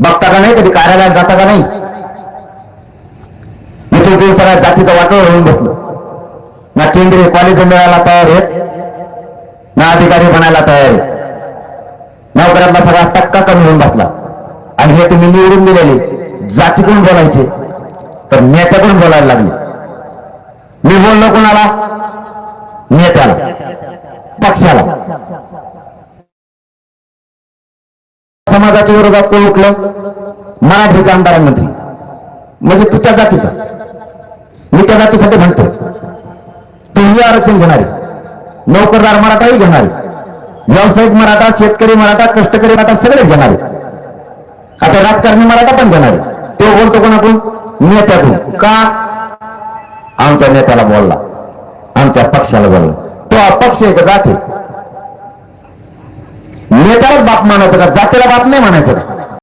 बघता का नाही? कधी कार्यालयात जाता का नाही? इथून तुम्ही सगळ्या जातीचं वाटोळ होऊन बसलो. ना केंद्रीय कॉलेज मिळायला तयार आहेत ना अधिकारी बनायला तयार आहेत. नोकऱ्यातला सगळा टक्का कमी होऊन बसला. आणि हे तुम्ही निवडून दिलेले. जातीकडून बोलायचे? तर नेत्याकडून बोलायला लागले? मी बोललो कोणाला? नेत्याला. पक्षाला. समाजाच्या विरोधात कोण उठलं? मराठीच्या आमदारांमध्ये म्हणजे तू त्या जातीचा. मी त्या जातीसाठी म्हणतो तूही आरक्षण घेणारे. नोकरदार मराठाही घेणारे. व्यावसायिक मराठा शेतकरी मराठा कष्टकरी मराठा सगळेच घेणारे. आता राजकारणी मराठा पण घेणारे. तो बोलतो कोणाकडून? नेत्याकडून. का? आमच्या नेत्याला बोलला. आमच्या पक्षाला बोलला. तो अपक्ष एक का जाते नेत्यालाच बाप मानायचं का? जातीला बाप नाही म्हणायचं का?